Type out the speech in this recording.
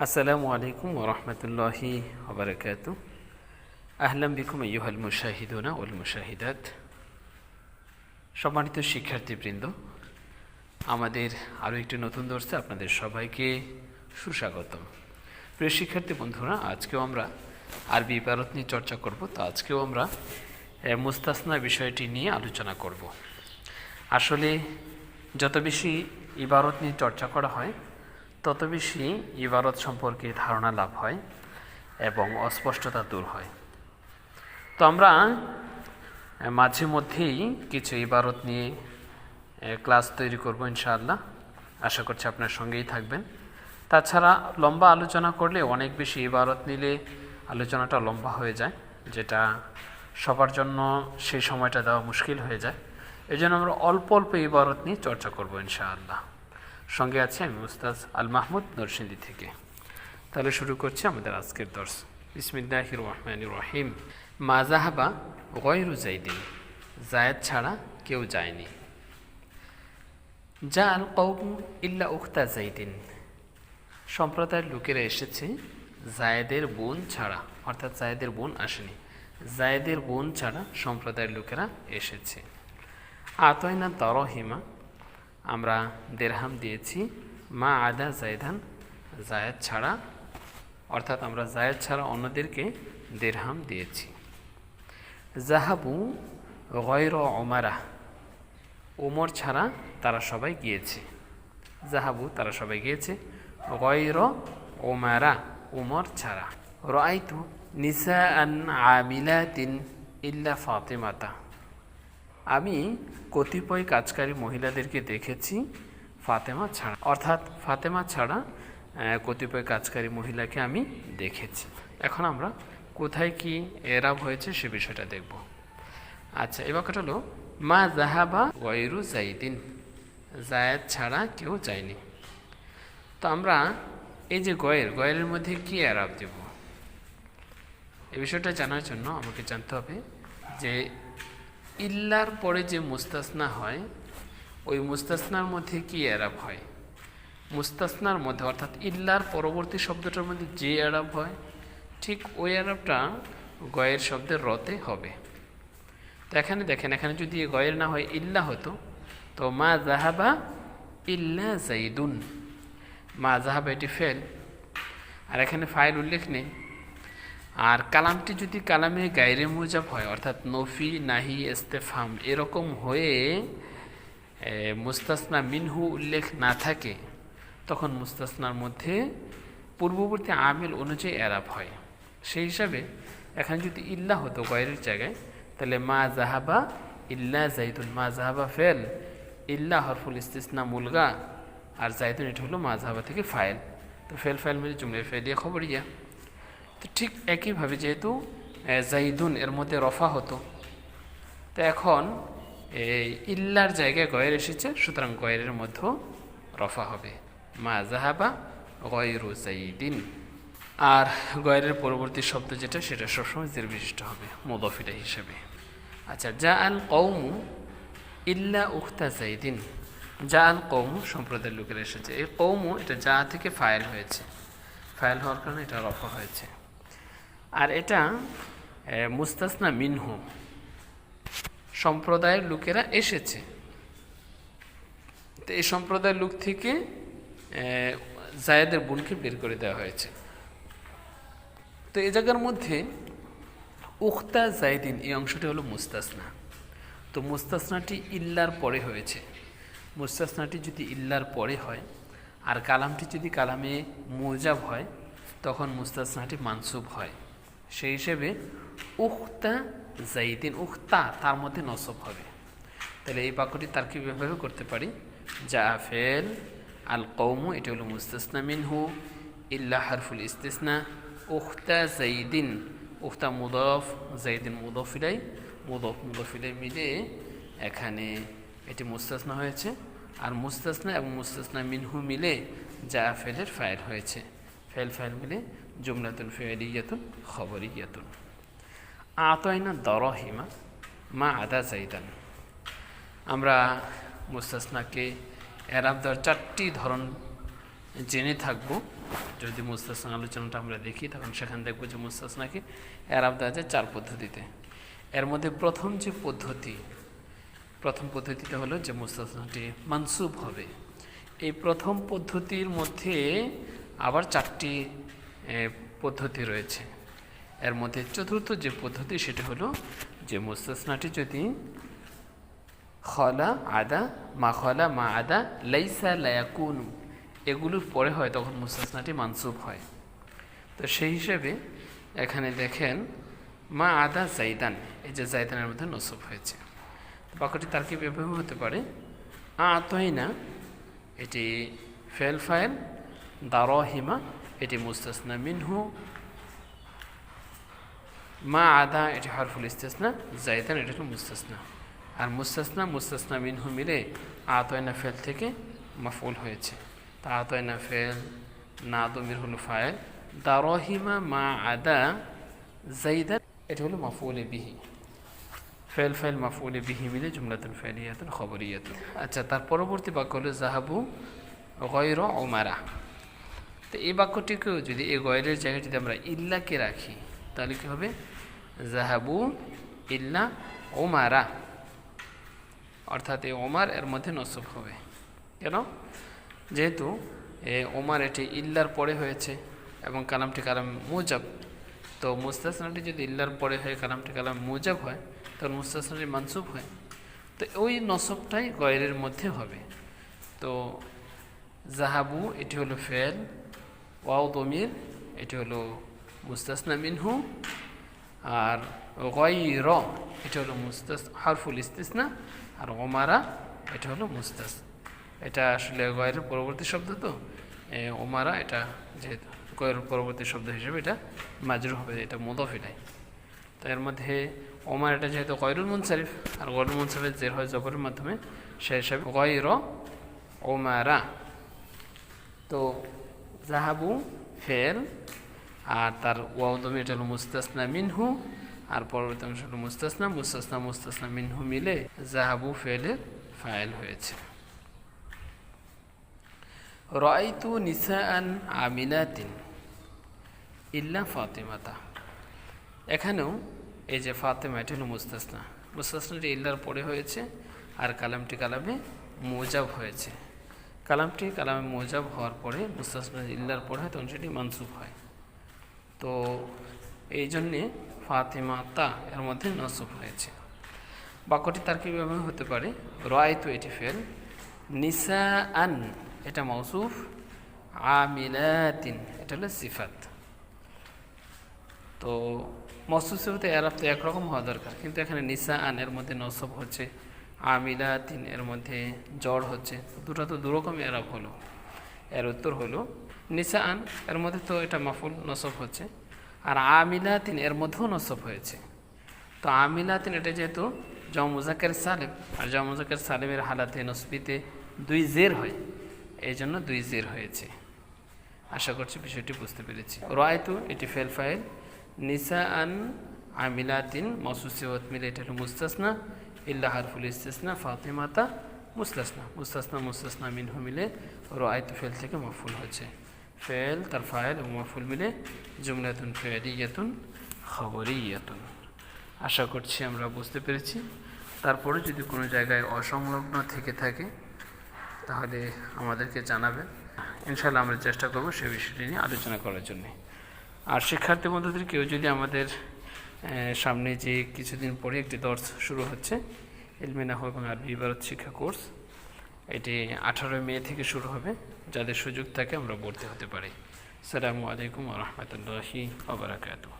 আসসালামু আলাইকুম ওরহমতুল্লাহি আবরকাত আহলাম বিকুম ইউহাল মুশাহিদুনা ওল মুশাহিদাত। সম্মানিত শিক্ষার্থীবৃন্দ, আমাদের আরও একটি নতুন দর্শে আপনাদের সবাইকে সুস্বাগতম। প্রিয় শিক্ষার্থী বন্ধুরা, আজকেও আমরা আরবি ইবারত নিয়ে চর্চা করব। তো আজকেও আমরা মুস্তাসনা বিষয়টি নিয়ে আলোচনা করব। আসলে যত বেশি ইবারত নিয়ে চর্চা করা হয় তত বেশি ইবারত সম্পর্কে ধারণা লাভ হয় এবং অস্পষ্টতা দূর হয়। তো আমরা মাঝে মধ্যেই কিছু ইবারত নিয়ে ক্লাস তৈরি করব ইনশাআল্লাহ। আশা করছি আপনার সঙ্গেই থাকবেন। তাছাড়া লম্বা আলোচনা করলে অনেক বেশি ইবারত নিলে আলোচনাটা লম্বা হয়ে যায়, যেটা সবার জন্য সেই সময়টা দেওয়া মুশকিল হয়ে যায়। এই জন্য আমরা অল্প অল্প ইবারত নিয়ে চর্চা করব ইনশাআল্লাহ। সঙ্গে আছে আমি মুস্তাজ আল মাহমুদ নরসিংদী থেকে। তাহলে শুরু করছি আমাদের আজকের দর্শ। বিসমিল্লাহির রহমান রহিম। মাজাহাবা গয়রু জাইদিন জায়েদ ছাড়া কেউ যায়নি। যা আল কৌম ইল্লা উখতা জাইদিন সম্প্রদায়ের লোকেরা এসেছে জায়েদের বোন ছাড়া, অর্থাৎ জায়েদের বোন আসেনি জায়েদের বোন ছাড়া সম্প্রদায়ের লোকেরা এসেছে। আতয়না তরহিমা আমরা দেড়হাম দিয়েছি। মা আদা জায়দান, জায়েদ ছাড়া, অর্থাৎ আমরা জায়েদ ছাড়া অন্যদেরকে দেড়হাম দিয়েছি। জাহাবু গয়র ওমারা ওমর ছাড়া তারা সবাই গিয়েছে। জাহাবু তারা সবাই গিয়েছে। গয়র ওমারা ওমর ছাড়া। রাইতু নিসা আন আমিলাতিন ইল্লা ফাতেমাতা। আমি কতিপয় কাজকারী মহিলাদেরকে দেখেছি ফাতেমা ছাড়া। অর্থাৎ ফাতেমা ছাড়া কতিপয় কাজকারী মহিলাকে আমি দেখেছি। এখন আমরা কোথায় কি এরাব হয়েছে সে বিষয়টা দেখব। আচ্ছা এবার কথা হলো, মা জাহাবা ওয়াইরু জাইদিন জায়েদ ছাড়া কেউ যায়নি। তো আমরা এই যে গয়ের গয়ের মধ্যে কি এরাব দেব? এই বিষয়টা জানার জন্য আমাকে জানতে হবে যে ইল্লার পরে যে মুস্তাসনা হয়, ওই মুস্তাসনার মধ্যে কি এরাব হয়? মুস্তাসনার মধ্যে, অর্থাৎ ইল্লার পরবর্তী শব্দটার মধ্যে যে এরাব হয়, ঠিক ওই এরাবটা গয়ের শব্দের রতে হবে। তো এখানে দেখেন, এখানে যদি গয়ের না হয়, ইল্লা হতো, তো মা জাহাবা ইল্লা জাইদুন মা জাহাবা এটি ফেল। আর এখানে ফাইল উল্লেখ নেই। আর কালামটি যদি কালামে গাইরে মুজাব হয়, অর্থাৎ নফি, নাহি ইস্তেফাম এরকম হয়ে মুস্তাসনা মিনহু উল্লেখ না থাকে, তখন মুস্তাসনার মধ্যে পূর্ববর্তী আমিল অনুযায়ী এরাব হয়। সেই হিসাবে এখানে যদি ইল্লা হতো গয়ের জায়গায়, তাহলে মা জাহাবা ইল্লা জাইদুন মা জাহাবা ফেল, ইল্লা হরফুল ইস্তিসনা মুলগা, আর জাইদুন এটা হলো মা জাহাবা থেকে ফাইল। তো ফেল, ফাইল মিলে জুমলে ফেলিয়া খবরিয়া তো ঠিক একইভাবে যেহেতু জাইদুন এর মধ্যে রফা হতো, তো এখন এই ইল্লার জায়গায় গয়ের এসেছে, সুতরাং গয়ের মধ্যেও রফা হবে। মা জাহাবা গয়রু জাইদিন। আর গয়ের পরবর্তী শব্দ যেটা, সেটা সবসময় জের বিশিষ্ট হবে মোদফিটা হিসেবে। আচ্ছা যা আল কৌমু ইল্লা উখতা জাইদিন। যা আল কৌমু সম্প্রদায়ের লোকেরা এসেছে। এই কৌমু এটা যা থেকে ফাইল হয়েছে। ফাইল হওয়ার কারণে এটা রফা হয়েছে। আর এটা মুস্তাসনা মিনহু। সম্প্রদায়ের লোকেরা এসেছে। তো এই সম্প্রদায়ের লোক থেকে এ, জায়েদের বোনকে বের করে দেওয়া হয়েছে। তো এই জায়গার মধ্যে উখতা জায়দিন এই অংশটি হলো মুস্তাসনা। তো মুস্তাসনাটি ইল্লার পরে হয়েছে। মুস্তাসনাটি যদি ইল্লার পরে হয় আর কালামটি যদি কালামে মুজাব হয় তখন মুস্তাসনাটি মানসুব হয়। সেই হিসেবে উখতা জাইদিন উখতা তার মধ্যে নসব হবে। তাহলে এই বাক্যটি তার কীভাবে করতে পারি। যা ফেল আল কৌমু এটা হলো মুস্তাসনা মিনহু, ইল্লা হারফুল ইস্তিসনা, উখতা জাইদিন উখতা মুদফ জাইদিন মুদফিলাই, মুদফ, মুদফিলাই মিলে এখানে এটি মুস্তাসনা হয়েছে। আর মুস্তাসনা এবং মুস্তাসনা মিনহু মিলে যা ফেলের ফাইল হয়েছে। ফেল ফাইল মিলে জুমলাতুন ফেলিয়াতুন খবরিয়াতুন। আতয়না দরহিমা মা আদা জাইদান আমরা মুস্তাসনাকে এরাব দেওয়ার চারটি ধরন জেনে থাকব। যদি মুস্তাসনা আলোচনাটা আমরা দেখি, তখন সেখানে দেখব যে মুস্তাসনাকে এরাব দেওয়া যায় চার পদ্ধতিতে। এর মধ্যে প্রথম যে পদ্ধতি, প্রথম পদ্ধতিটা হলো যে মুস্তাসনাটি মানসুব হবে। এই প্রথম পদ্ধতির মধ্যে আবার চারটি পদ্ধতি রয়েছে। এর মধ্যে চতুর্থ যে পদ্ধতি সেটা হলো যে মুস্তাসনাটি যদি খলা আদা, মা খলা মা আদা, লাইসা লায়াকুন, এগুলোর পরে হয় তখন মুস্তাসনাটি মানসুব হয়। তো সেই হিসেবে এখানে দেখেন, মা আদা জাইদান, এই যে জাইদানের মধ্যে নসব হয়েছে। বাক্যটি তার কি এভাবে হতে পারে? আ আতইনা, এটি ফেল ফাইল, দারহিমা এটি মুস্তাসনা মিনহু। মা আদা, এটি হরফুল ইস্তেসনা। জাইদান, এটা হলো মুস্তাসনা। আর মুস্তাসনা মুস্তাসনা মিনহু মিলে আতয়না ফেল থেকে মাফুল হয়েছে। তা আতয়না ফেল না দমির হলো ফাইল। দারহিমা মা আদা, জাইদান, এটা হলো মাফুলে বিহি। ফেল ফেল মাফুলে বিহি মিলে জুমলাতুন ফেলিয়াতুন খবরিয়াতুন। আচ্ছা তার পরবর্তী বাক্য হলো জাহাবু গয়র ওমারা তো এই বাক্যটিকেও যদি এই গয়রের জায়গায় যদি আমরা ইল্লাকে রাখি, তাহলে কী হবে? জাহাবু ইল্লা ওমারা অর্থাৎ এই ওমার এর মধ্যে নসব হবে। কেন? যেহেতু এ ওমার এটি ইল্লার পরে হয়েছে এবং কালামটি কালাম মুজাব। তো মুস্তাসনাটি যদি ইল্লার পরে হয়, কালামটি কালাম মুজাব হয় তখন মুস্তাসনাটি মানসুব হয়। তো ওই নসবটাই গয়ের মধ্যে হবে। তো জাহাবু এটি হলো ফেল। ওয়াও দমির এটি হলো মুস্তাসনা মিনহু আর গয়র, এটা হলো মুস্তাস, হারফুল ইস্তিসনা, আর ওমারা, এটা হলো মুস্তাস। এটা আসলে গয়ের পরবর্তী শব্দ তো? ওমারা, এটা যেহেতু গয়ের পরবর্তী শব্দ হিসেবে এটা মাজরু হবে, এটা মোদফিলাই তো এর মধ্যে ওমার এটা যেহেতু গয়রুল মুনসারিফ, আর গয়রুল মুনসারিফের জের হয় জবরের মাধ্যমে সে হিসাবে গয়র, ওমারা। তো জাহাবু ফেল, আর তার ওয়াউদমি এটা হলো মুস্তাসনা মিনহু, আর পরবর্তী অংশ হলো মুস্তাসনা মুস্তাসনা মুস্তাসনা মিনহু মিলে জাহাবু ফেলের ফাইল হয়েছে। রাইতু নিসাআন আমিলাতিন ইল্লা ফাতেমাতা। এখানেও এই যে ফাতেমা, এটা হলো মুস্তাসনা। মুস্তাসনাটি ইল্লার পরে হয়েছে, আর কালামটি কালামে মোজাব হয়েছে। কালামটি কালামে মোজাব হওয়ার পরে মুস্তাসনা ইল্লার পরে হয় তখন সেটি মানসুব হয়। তো এই জন্যে ফাতেমা তা এর মধ্যে নসব হয়েছে। বাক্যটি তার কীভাবে হতে পারে, রয় তো এটি ফেল নিসা আন এটা মৌসুফ আমিলাতিন এটা হলো সিফাত। তো মসুফ সিফাতে তো একরকম হওয়া দরকার, কিন্তু এখানে নিসা আন এর মধ্যে নসব হচ্ছে। আমিলাতিন এর মধ্যে জ্বর হচ্ছে। দুটো তো দুরকমই এরাব হলো। এর উত্তর হলো নিসা আন এর মধ্যে তো এটা মাফুল নসব হচ্ছে। আর আমিলাতিন এর মধ্যেও নসব হয়েছে। তো আমিলাতিন এটা যেহেতু জমুজাকের সালেম, আর জমুজাকের সালেমের হালাতে নসবিতে দুই জের হয়। এই জন্য দুই জের হয়েছে। আশা করছি বিষয়টি বুঝতে পেরেছি। রয়তু, এটি ফেল ফাইল। নিসা আন আমিলাতিন মসুসিওত মিলে এটা হলো মুস্তাসনা। ইল্লা হারফুল ইস্তেসনা ফাতেমাতা মুস্তাসনা মুস্তাসনা মুস্তাসনা মিনহু মিলে রয়তু ফেল থেকে মফুল হচ্ছে ফেল তার ফাইল এবং মফুল মিলে জুমলাতুন ফেরিয়াতুন খবরিয়াতুন আশা করছি আমরা বুঝতে পেরেছি। তারপরে যদি কোনো জায়গায় অসংলগ্ন থেকে থাকে, তাহলে আমাদেরকে জানাবেন। ইনশাল্লাহ আমরা চেষ্টা করব সে বিষয়টি নিয়ে আলোচনা করার জন্য। আর শিক্ষার্থী বন্ধুদের কেউ যদি আমাদের সামনে যে কিছুদিন পরে একটি দর্শ শুরু হচ্ছে এলমেনাহ এবং আরবি ইবারত শিক্ষা কোর্স। এটি আঠারোই মে থেকে শুরু হবে। যাদের সুযোগ থাকে আমরা ভর্তি হতে পারি। সালামু আলাইকুম রহমতুল্লাহি আবরাকাতু